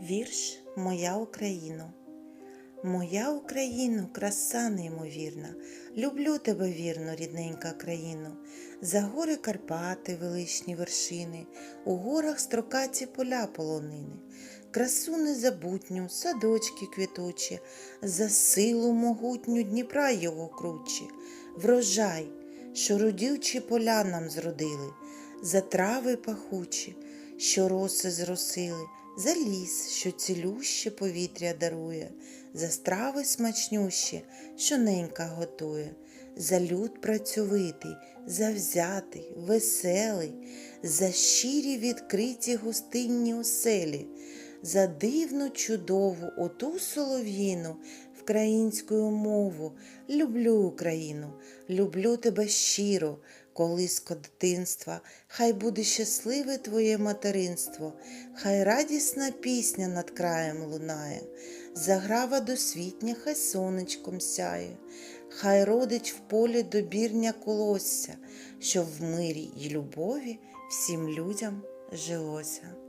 Вірш Моя Україно. Моя Україно, краса неймовірна, люблю тебе вірно, рідненька країно. За гори Карпати, величні вершини, у горах строкаті поля полонини, красу незабутню, садочки квітучі, за силу могутню Дніпра його кручі, врожай, що родючі поля нам зродили, за трави пахучі, що роси зросили, за ліс, що цілюще повітря дарує, за страви смачнющі, що ненька готує, за люд працьовитий, завзятий, веселий, за щирі відкриті гостинні оселі, за дивну чудову оту солов'їну вкраїнську мову. Люблю Україну, люблю тебе щиро, колиско дитинства, хай буде щасливе твоє материнство, хай радісна пісня над краєм лунає, заграва досвітня, хай сонечком сяє, хай родить в полі добірня колосся, щоб в мирі й любові всім людям жилося.